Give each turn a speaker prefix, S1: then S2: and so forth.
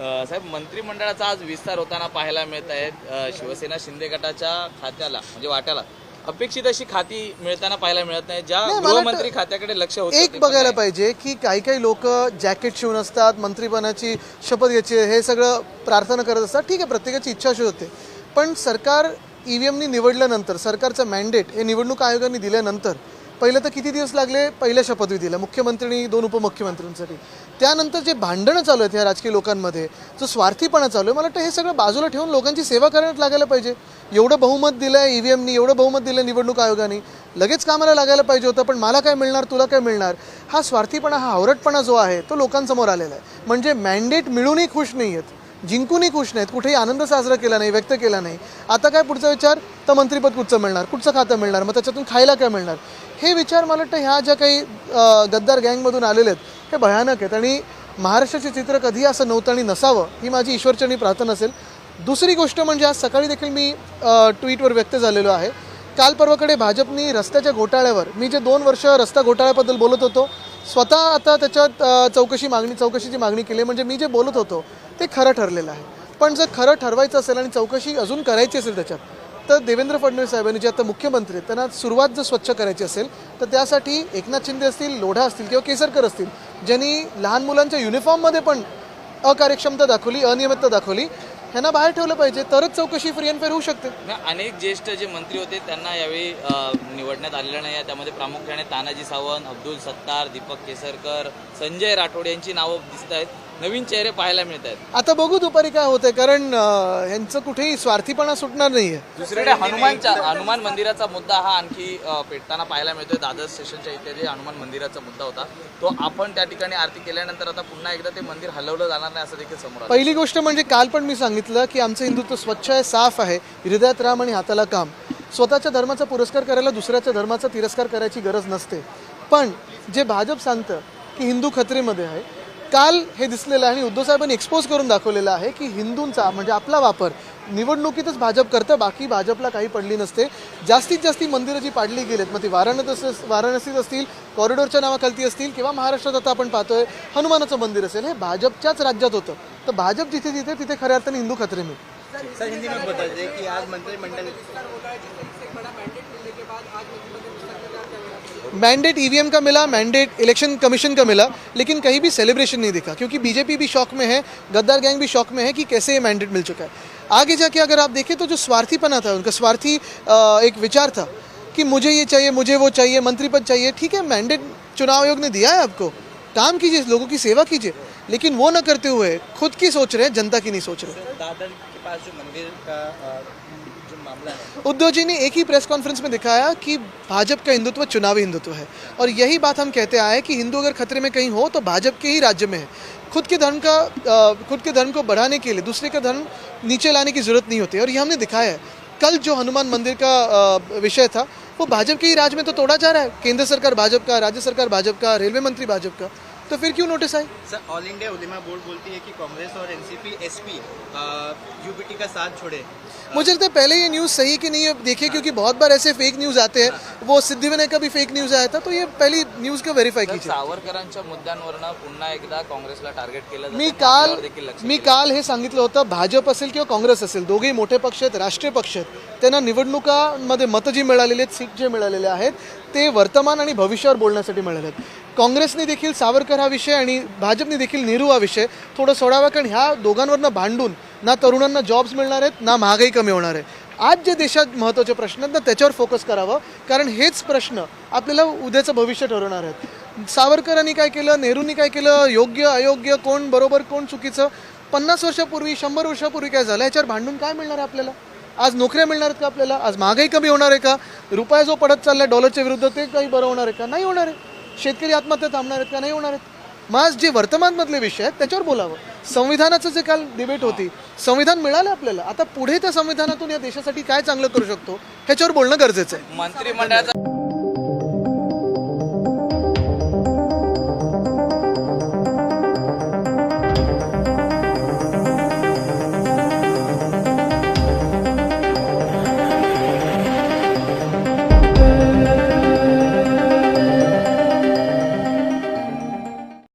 S1: साहेब मंत्रिमंडळाचा आज विस्तार होताना पाहायला मिळत आहेत अ, शिवसेना शिंदे गटाच्या खात्याला म्हणजे वाट्याला अपेक्षित अशी खाती मिळताना पाहायला मिळत नाही ज्या गृहमंत्री खात्याकडे लक्ष होतं
S2: एक बघायला. पाहिजे की काही काही लोक जॅकेट शिवून असतात मंत्रीपणाची शपथ घ्यायची हे सगळं प्रार्थना करत असतात. ठीक आहे प्रत्येकाची इच्छा अशी होते. पण सरकार ई व्ही एमनी निवडल्यानंतर सरकारचं मॅन्डेट हे निवडणूक आयोगाने दिल्यानंतर पहिलं तर किती दिवस लागले? पहिल्या शपथविधीला. मुख्यमंत्री दोन उपमुख्यमंत्र्यांसाठी. त्यानंतर जे भांडणं चालू आहेत या राजकीय लोकांमध्ये जो स्वार्थीपणा चालू आहे मला वाटतं हे सगळं बाजूला ठेवून लोकांची सेवा करण्यात लागायला पाहिजे. एवढं बहुमत दिलं आहे ई व्ही एमनी एवढं बहुमत दिलं निवडणूक आयोगाने. लगेच कामाला लागायला पाहिजे होतं पण मला काय मिळणार तुला काय मिळणार? हा स्वार्थीपणा हा आवरटपणा जो आहे तो लोकांसमोर आलेला आहे. म्हणजे मॅन्डेट मिळूनही खुश नाही आहेत जिंकूनही खुश नाहीत. कुठेही आनंद साजरा केला नाही व्यक्त केला नाही. आता काय पुढचा विचार? तर मंत्रिपद कुठचं मिळणार? कुठचं खातं मिळणार? मग त्याच्यातून खायला काय मिळणार? हे विचार मला वाटतं ह्या ज्या काही गद्दार गँगमधून आलेले आहेत हे भयानक आहेत. आणि महाराष्ट्राचे चित्र कधी असं नव्हतं आणि नसावं ही माझी ईश्वरचरणी प्रार्थना असेल. दुसरी गोष्ट म्हणजे आज सकाळी देखील मी ट्विटवर व्यक्त झालेलो आहे. काल परवाकडे भाजपनी रस्त्याच्या घोटाळ्यावर मी जे दोन वर्ष रस्ता घोटाळ्याबद्दल बोलत होतो स्वतः आता त्याच्यात चौकशी मागणी चौकशीची मागणी केली म्हणजे मी जे बोलत होतो ते खरं ठरलेलं आहे. पण जर खरं ठरवायचं असेल आणि चौकशी अजून करायची असेल त्याच्यात तर देवेंद्र फडणवीस साहेबांनी जे आता मुख्यमंत्री आहेत त्यांना सुरुवात जर स्वच्छ करायची असेल तर त्यासाठी एकनाथ शिंदे असतील लोढा असतील किंवा केसरकर असतील ज्यांनी लहान मुलांच्या युनिफॉर्ममध्ये पण अकार्यक्षमता दाखवली अनियमितता दाखवली ह्यांना बाहेर ठेवलं पाहिजे तरच चौकशी फ्री अँड फेअर होऊ शकते.
S1: अनेक ज्येष्ठ जे मंत्री होते त्यांना यावेळी निवडण्यात आलेलं नाही आहे त्यामध्ये प्रामुख्याने तानाजी सावंत अब्दुल सत्तार दीपक केसरकर संजय राठोड यांची नावं दिसत आहेत. नवीन चेहरे पाहायला मिळत आहेत
S2: आता बघू दुपारी काय होतंय कारण अं, ह्यांचं कुठेही स्वार्थीपणा सुटणार नाहीये.
S1: दुसरीकडे हनुमानच्या हनुमान मंदिराचा मुद्दा हा आणखी अ, पेटताना पाहायला मिळतोय. दादर स्टेशनच्या इथे जे हनुमान मंदिराचा मुद्दा होता तो आपण त्या ठिकाणी आरती केल्यानंतर आता पुन्हा एकदा ते मंदिर हलवलं जाणार नाही असं देखील समोर आलं.
S2: पहिली गोष्ट म्हणजे काल पण मी सांगितलं की आमचं हिंदुत्व स्वच्छ आहे साफ आहे हृदयात राम आणि हाताला काम. स्वतःच्या धर्माचा पुरस्कार करायला दुसऱ्याच्या धर्माचा तिरस्कार करायची गरज नसते. पण जे भाजप सांगतं की हिंदू खत्रेमध्ये आहे काल हे दिसलेलं आहे आणि उद्धव साहेबांनी एक्सपोज करून दाखवलेलं आहे की हिंदूंचा म्हणजे आपला वापर निवडणुकीतच भाजप करतं बाकी भाजपला काही पडली नसते. जास्तीत जास्ती मंदिरं जी पाडली गेलेत मग ती वाराणसीत वाराणसीत असतील कॉरिडॉरच्या नावाखालती असतील किंवा महाराष्ट्रात आता आपण पाहतोय हनुमानाचं मंदिर असेल हे भाजपच्याच राज्यात होतं. तर भाजप जिथे जिथे तिथे खऱ्या अर्थाने हिंदू खतरे में.
S3: सर हिंदी में बता दीजिए कि आज मंत्रिमंडल
S2: मैंडेट ईवीएम का मिला मैंडेट इलेक्शन कमीशन का मिला, लेकिन कहीं भी सेलिब्रेशन नहीं दिखा, क्योंकि बीजेपी भी शौक में है, गद्दार गैंग भी शौक में है कि कैसे ये मैंडेट मिल चुका है। आगे जाके अगर आप देखें तो जो स्वार्थीपना था, उनका स्वार्थी एक विचार था कि मुझे ये चाहिए, मुझे वो चाहिए मंत्री पद चाहिए, ठीक है मैंडेट चुनाव आयोग ने दिया है आपको, काम कीजिए, लोगों की सेवा कीजिए, लेकिन वो न करते हुए खुद की सोच रहे हैं, जनता की नहीं सोच रहे।
S3: दादर के पास जो मंदिर का
S2: उद्धव जी ने एक ही प्रेस कॉन्फ्रेंस में दिखाया कि भाजपा का हिंदुत्व चुनावी हिंदुत्व है। और यही बात हम कहते आए कि हिंदू अगर खतरे में कहीं हो तो भाजपा के ही राज्य में है। खुद के धर्म का अ, खुद के धर्म को बढ़ाने के लिए दूसरे का धर्म नीचे लाने की ज़रूरत नहीं होती। और ये हमने दिखाया है। कल जो हनुमान मंदिर का विषय था वो भाजपा के ही राज्य में तो तोड़ा जा रहा है। केंद्र सरकार भाजपा का राज्य सरकार भाजपा का रेलवे मंत्री भाजपा का। तो फिर क्यों नोटिस आई
S3: sir all India Ulema board बोलती है कि कांग्रेस और एनसीपी एसपी यूपीटी का साथ छोड़े।
S2: मुझे लगता है पहले ये न्यूज़ सही कि नहीं अब देखिए क्योंकि बहुत बार ऐसे फेक न्यूज़ आते हैं वो सिद्धिविनायक का भी फेक न्यूज़ आया था तो ये पहली न्यूज़ को व्हेरीफाई
S1: तर
S2: कीजिए।
S1: सावरकरांच्या मुद्द्यांवरनं पुन्हा एकदा काँग्रेसला टार्गेट केलं
S2: मी काल मी काल हे सांगितलं होतं भाजप असेल किंवा काँग्रेस असेल दोघेही मोठे पक्ष आहेत राष्ट्रीय पक्ष आहेत त्यांना निवडणुकांमध्ये मतं जी मिळालेली आहेत सीट जे मिळालेले आहेत ते वर्तमान आणि भविष्यावर बोलण्यासाठी मिळाले आहेत. काँग्रेसने देखील सावरकर हा विषय आणि भाजपने देखील नेहरू हा विषय थोडं सोडावा कारण ह्या दोघांवरनं भांडून ना तरुणांना जॉब्स मिळणार आहेत ना महागाई कमी होणार आहे. आज जे देशात महत्त्वाचे प्रश्न आहेत ना त्याच्यावर फोकस करावं कारण हेच प्रश्न आपल्याला उद्याचं भविष्य ठरवणार आहेत. सावरकरांनी काय केलं नेहरूंनी काय केलं योग्य अयोग्य कोण बरोबर कोण चुकीचं? पन्नास वर्षापूर्वी शंभर वर्षापूर्वी काय झालं? याच्यावर भांडून काय मिळणार आहे आपल्याला? आज नोकऱ्या मिळणार आहेत का आपल्याला? आज महागाई कमी होणार आहे का? रुपया जो पडत चाललाय डॉलरच्या विरुद्ध ते काही बरं होणार आहे का? नाही होणार आहे. शेतकरी आत्महत्या थांबणार आहेत का? नाही होणार आहेत. मग आज जे वर्तमानमधले विषय आहेत त्याच्यावर बोलावं. संविधानाचं जे काल डिबेट होती संविधान मिळालं आपल्याला? आता पुढे त्या संविधानातून या देशासाठी काय चांगलं करू शकतो ह्याच्यावर बोलणं गरजेचं आहे.
S1: मंत्रिमंडळाचा